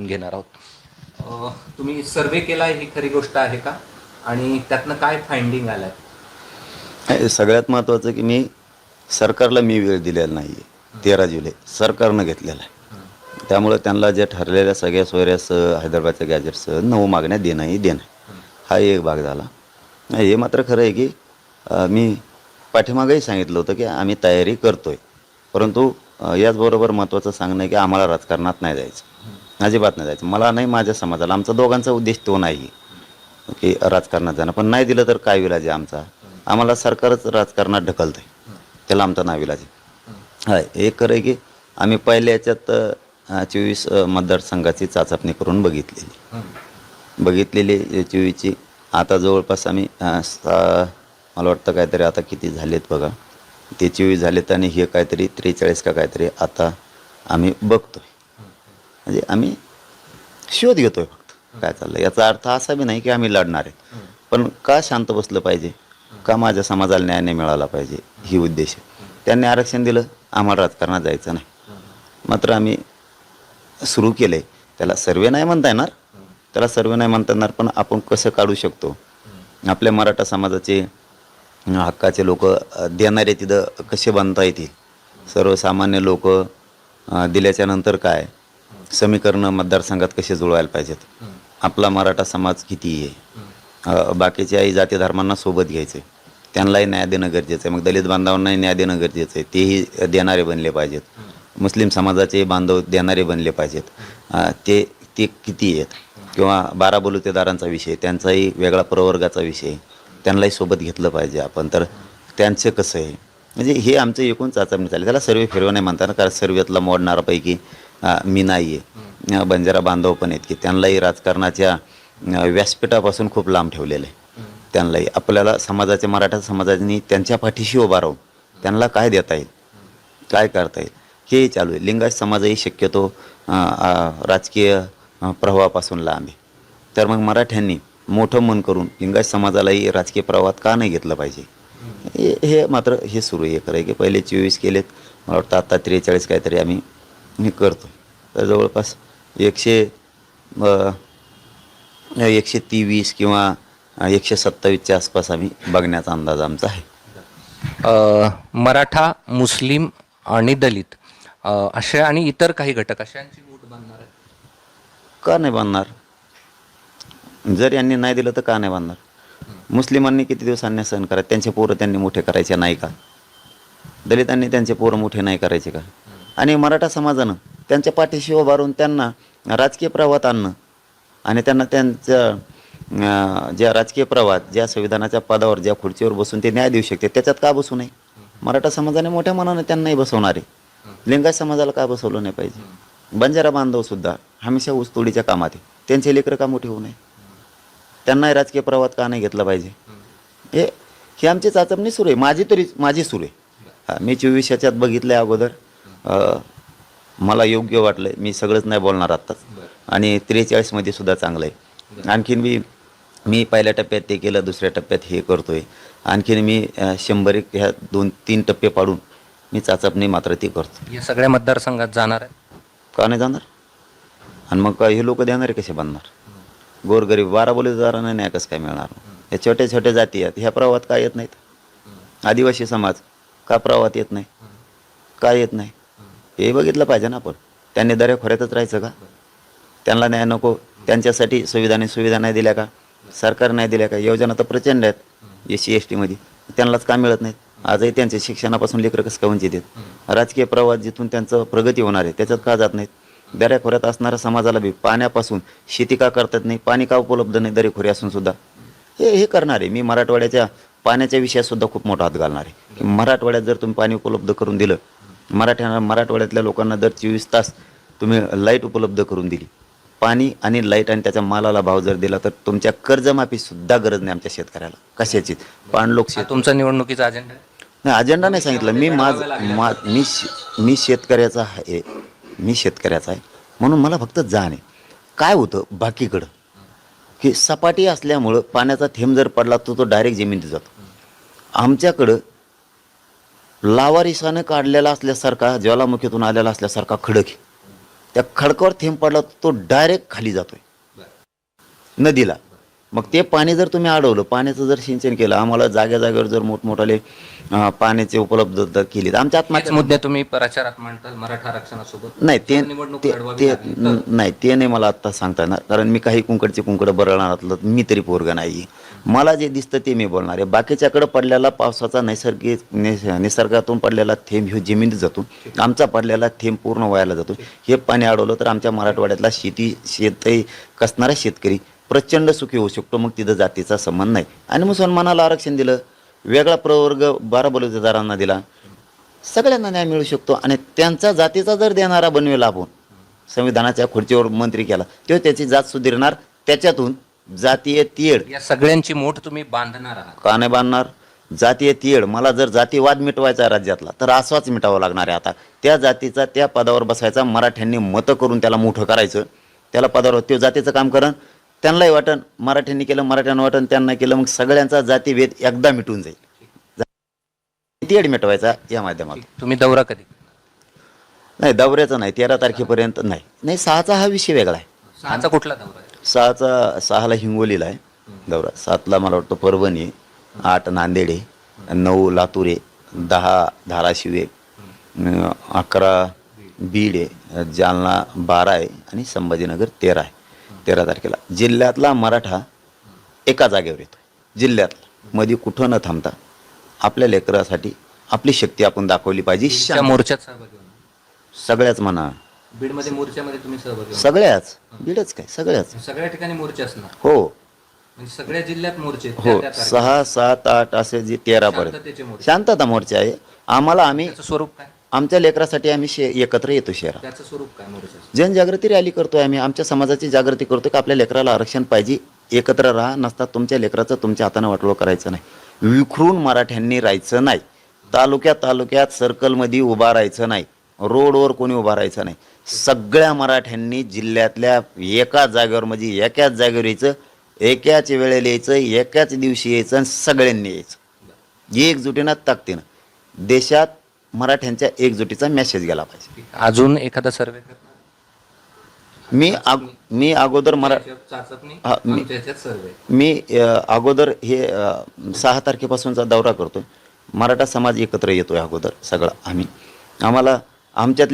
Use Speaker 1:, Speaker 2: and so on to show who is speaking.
Speaker 1: जाणून घेणार आहोत. तुम्ही सर्वे केलाय ही खरी गोष्ट आहे का? आणि त्यातनं काय फाइंडिंग आलाय?
Speaker 2: नाही, सगळ्यात महत्त्वाचं की मी सरकारला मी वेळ दिलेला नाही आहे तेरा जुलै सरकारनं घेतलेला आहे. त्यामुळं त्यांना जे ठरलेल्या सगळ्या सोयऱ्यासह हैदराबादच्या गॅजेटसह नऊ मागण्या देणंही देणं. हा. एक भाग झाला. नाही, हे मात्र खरं आहे की मी पाठीमागंही सांगितलं होतं की आम्ही तयारी करतोय. परंतु याचबरोबर महत्त्वाचं सांगणं आहे की आम्हाला राजकारणात नाही जायचं. अजिबात नाही जायचं. मला नाही माझ्या समाजाला आमचा दोघांचा उद्देश तो नाही की राजकारणात जाणं. पण नाही दिलं तर काय विलाज आहे आमचा? आम्हाला सरकारच राजकारणात ढकलतंय. त्याला आमचा नाही विलाज. आहे हाय एक खरं आहे की आम्ही पहिल्या याच्यात चोवीस मतदारसंघाची चाचपणी करून बघितलेली. बघितलेली चोवीसची. आता जवळपास आम्ही मला वाटतं काहीतरी आता किती झालेत बघा. ते चोवीस झालेत आणि हे काहीतरी त्रेचाळीस का काहीतरी आता आम्ही बघतोय. म्हणजे आम्ही शोध घेतोय फक्त. काय चाललं याचा अर्थ असा बी नाही की आम्ही लढणार आहे. पण का शांत बसलं पाहिजे? का माझ्या समाजाला न्याय नाही मिळाला पाहिजे? ही उद्देश. त्यांनी आरक्षण दिलं आम्हाला राजकारणात जायचं नाही. मात्र आम्ही सुरू केलं. आहे त्याला सर्वे नाही म्हणता येणार. त्याला सर्वे नाही म्हणता येणार पण आपण कसं काढू शकतो? आपल्या मराठा समाजाचे हक्काचे लोक देणारे तिथं कसे बांधता येतील सर्वसामान्य लोक दिल्याच्या नंतर काय? समीकरणं मतदारसंघात कसे जुळवायला पाहिजेत? आपला मराठा समाज किती आहे. बाकीच्याही जाती धर्मांना सोबत घ्यायचे त्यांनाही न्याय देणं गरजेचं आहे. मग दलित बांधवांनाही न्याय देणं गरजेचं आहे. तेही देणारे बनले पाहिजेत. मुस्लिम समाजाचे बांधव देणारे बनले पाहिजेत. ते ते किती आहेत? किंवा बारा बलुतेदारांचा विषय त्यांचाही वेगळा प्रवर्गाचा विषय त्यांनाही सोबत घेतलं पाहिजे आपण. तर त्यांचं कसं आहे? म्हणजे हे आमचं एकूण चाचपणी चालली त्याला सर्वे फिरवणे नाही म्हणतात कारण सर्वेतला मोडणारापैकी मी नाही आहे बंजारा बांधव पण आहेत की त्यांनाही राजकारणाच्या व्यासपीठापासून खूप लांब ठेवलेलं आहे. त्यांनाही. आपल्याला समाजाच्या मराठा समाजाने त्यांच्या पाठीशी उभा राहून त्यांना काय देता येईल? काय करता येईल? हे चालू आहे. लिंगायत समाजही शक्यतो राजकीय प्रवाहापासून लांब आहे. तर मग मराठ्यांनी मोठं मन करून लिंगायत समाजालाही राजकीय प्रवाहात का नाही घेतलं पाहिजे? हे हे मात्र हे सुरू आहे. खरं आहे की पहिले चोवीस केलेत. मला वाटतं आता त्रेचाळीस काहीतरी आम्ही हे करतो. तर जवळपास एकशे एकशे तेवीस किंवा एकशे सत्तावीसच्या आसपास आम्ही बघण्याचा अंदाज आमचा आहे.
Speaker 1: मराठा मुस्लिम आणि दलित अ, अशा आणि इतर काही घटक अशांची वोट बांधणार आहे
Speaker 2: का नाही बांधणार जर यांनी नाही दिलं तर का नाही बांधणार मुस्लिमांनी किती दिवस अन्याय सहन करा त्यांचे पोरं त्यांनी मोठे करायचे नाही का? दलितांनी त्यांचे पोरं मोठे नाही करायचे का? आणि मराठा समाजानं त्यांच्या पाठीशी उभारून त्यांना राजकीय प्रवाहात आणणं आणि त्यांना त्यांच्या ज्या राजकीय प्रवाहात ज्या संविधानाच्या पदावर ज्या खुर्चीवर बसून ते न्याय देऊ शकते त्याच्यात का बसू नये? मराठा समाजाने मोठ्या मनाने त्यांनाही बसवणारे. आहे लिंगायत समाजाला का बसवलं नाही पाहिजे? बंजारा बांधवसुद्धा हमेशा ऊसतोडीच्या कामात आहे. त्यांचे लेकरं का मोठे होऊ नये? त्यांनाही राजकीय प्रवाहात का नाही घेतलं पाहिजे? हे ही आमची चाचपणी सुरू आहे. माझी तरी माझी सुरू आहे. हा, मी चोवीस याच्यात बघितलं आहे अगोदर. मला योग्य वाटलं मी सगळंच नाही बोलणार आत्ताच. आणि त्रेचाळीसमध्ये सुद्धा चांगलं आहे. आणखीन मी मी पहिल्या टप्प्यात ते केलं दुसऱ्या टप्प्यात हे करतोय. आणखीन मी शंभर एक ह्या दोन तीन टप्पे पाडून मी चाचपणी मात्र ती करतो
Speaker 1: या सगळ्या मतदारसंघात जाणार आहे?
Speaker 2: का नाही जाणार? आणि मग काय हे लोक देणारे कसे बांधणार गोरगरीब बारा बोलीदारांना न्याय कसं काय मिळणार? हे. छोटे छोटे जाती आहेत. ह्या प्रवाहात का येत नाहीत? आदिवासी समाज का प्रवाहात येत नाही? का येत नाही? हे बघितलं पाहिजे ना आपण. त्यांनी दर्या खोऱ्यातच राहायचं का? त्यांना न्याय नको. त्यांच्यासाठी सुविधाने सुविधा नाही दिल्या का? सरकार नाही दिल्या का? योजना तर प्रचंड आहेत. एस सी एस टीमध्ये त्यांनाच का मिळत नाहीत? आजही त्यांच्या शिक्षणापासून लेकरं कसं का वंचित आहेत? राजकीय प्रवाहात जिथून त्यांचं प्रगती होणार आहे त्याच्यात का जात नाहीत? दऱ्याखोऱ्यात असणाऱ्या समाजाला बी पाण्यापासून शेती का करतात नाही? पाणी का उपलब्ध नाही दरेखोरी असून सुद्धा? हे हे करणार. आहे मी मराठवाड्याच्या पाण्याच्या विषयात सुद्धा खूप मोठा हात घालणार. आहे की मराठवाड्यात जर तुम्ही पाणी उपलब्ध करून दिलं मराठ्या मराठवाड्यातल्या लोकांना दर चोवीस तास तुम्ही लाइट उपलब्ध करून दिली. पाणी आणि लाइट आणि त्याच्या मालाला भाव जर दिला तर तुमच्या कर्जमाफी सुद्धा गरज नाही आमच्या शेतकऱ्याला. कशाचीच. पाणलोक
Speaker 1: हा
Speaker 2: शेत
Speaker 1: तुमचा निवडणुकीचा अजेंडा
Speaker 2: नाही अजेंडा नाही सांगितलं. मी माझ मा मी शे- मी शेतकऱ्याचा आहे. मी शेतकऱ्याचा आहे. म्हणून मला फक्त जाण आहे. काय होतं बाकीकडं? की सपाटी असल्यामुळं पाण्याचा थेंब जर पडला तर तो डायरेक्ट जमिनीत जातो. आमच्याकडं लावारिसानं काढलेला असल्यासारखा ज्वालामुखीतून आलेला असल्यासारखा खडक आहे. त्या खडकावर थेंब पडला तो डायरेक्ट खाली जातोय. नदीला. मग ते पाणी जर तुम्ही अडवलं पाण्याचं जर सिंचन केलं आम्हाला जाग्या जागेवर जर मोठमोठाले पाण्याची उपलब्धता केली तर आमच्या आत्महत्या
Speaker 1: मुद्दे तुम्ही प्रचारात म्हणताल मराठा आरक्षणासोबत.
Speaker 2: नाही ते
Speaker 1: निवडणूक
Speaker 2: ते
Speaker 1: लढवावी
Speaker 2: ते
Speaker 1: लागली तर.
Speaker 2: न- नाही ते नाही मला आत्ता सांगता येणार. कारण मी काही कुंकडचे कुंकड बरळणारातलं मी तरी पोरगा नाही मला जे दिसतं ते मी बोलणार आहे. बाकीच्याकडे पडलेला पावसाचा नैसर्गिक निस- निसर्गातून पडलेला थेंब ह्यो जमिनीत जातो. आमचा पडलेला थेंब पूर्ण व्हायला जातो. हे पाणी अडवलं तर आमच्या मराठवाड्यातला शेती शेतही कसणारा शेतकरी प्रचंड सुखी होऊ शकतो. मग तिथं जातीचा संबंध नाही. आणि मुसलमानाला आरक्षण दिलं वेगळा प्रवर्ग बारा बलुतेदारांना दिला. सगळ्यांना न्याय मिळू शकतो. आणि त्यांचा जातीचा जर देणारा बनवेल आपण संविधानाच्या खुर्चीवर मंत्री केला तेव्हा त्याची जात सुधारणार. त्याच्यातून जातीय तीड
Speaker 1: या सगळ्यांची मोठ तुम्ही बांधणार आहात.
Speaker 2: का नाही बांधणार? जातीय तीड मला जर जातीवाद मिटवायचा राज्यातला तर असाच मिटावा लागणार आहे आता. त्या जातीचा त्या पदावर बसायचा. मराठ्यांनी मतं करून त्याला मोठं करायचं. त्याला पदावर ते जातीचं काम करण. त्यांनाही वाटन मराठ्यांनी केलं मराठ्यांना वाटन त्यांना केलं मग सगळ्यांचा जातीभेद एकदा मिटून जाईल. तीड मिटवायचा या माध्यमातून?
Speaker 1: तुम्ही दौरा कधी
Speaker 2: नाही दौऱ्याचा नाही तेरा तारखेपर्यंत नाही. नाही सहाचा हा विषय वेगळा आहे.
Speaker 1: सहाचा कुठला दौरा
Speaker 2: सहाचा सहाला हिंगोलीला आहे दौरा. सातला मला वाटतं परभणी आठ नांदेड नऊ लातूर दहा धाराशिव आहे अं, अकरा बीड आहे जालना बारा आहे आणि संभाजीनगर तेरा आहे. तेरा तारखेला. जिल्ह्यातला मराठा एका जागेवर येतो जिल्ह्यातला. मध्ये कुठं न थांबता आपल्या लेकरासाठी आपली शक्ती आपण दाखवली पाहिजे.
Speaker 1: मोर्चात
Speaker 2: सगळ्याच म्हणा.
Speaker 1: बीडमध्ये मोर्चामध्ये तुम्ही सहभागी
Speaker 2: सगळ्याच. बीडच काय? सगळ्याच.
Speaker 1: सगळ्या ठिकाणी मोर्चे असणार.
Speaker 2: हो.
Speaker 1: म्हणजे सगळ्या जिल्ह्यात मोर्चे
Speaker 2: हो. सहा सात आठ असे जे तेरा पर्यंत. शांतता मोर्चा आहे. आम्हाला आम्ही
Speaker 1: स्वरूप काय?
Speaker 2: आमच्या लेकरासाठी आम्ही शे एकत्र येतो शहरात
Speaker 1: त्याचं स्वरूप काय मोर्चाचं
Speaker 2: जनजागृती रॅली करतोय आम्ही. आमच्या समाजाची जागृती करतोय की आपल्या लेकराला आरक्षण पाहिजे. एकत्र राहा नसता तुमच्या लेकराचं तुमच्या हाताने वाटोळं करायचं नाही. विखरून मराठ्यांनी राहायचं नाही. तालुक्यात तालुक्यात सर्कलमध्ये उभा राहायचं नाही. रोडवर कोणी उभा राहायचं नाही. सगळ्या मराठ्यांनी जिल्ह्यातल्या एकाच जागेवर म्हणजे एकाच जागेवर यायचं एकाच वेळेला यायचं एकाच दिवशी यायचं आणि सगळ्यांनी यायचं. एकजुटीनं ताकदीनं. देशात मराठ्यांच्या एकजुटीचा मेसेज गेला पाहिजे.
Speaker 1: अजून एखादा सर्वे
Speaker 2: मी अग मी अगोदर मरा हा, मी- अ, अगोदर हे अ, सहा तारखेपासूनचा दौरा करतोय मराठा समाज एकत्र येतोय अगोदर सगळं आम्ही. आम्हाला आमच्यात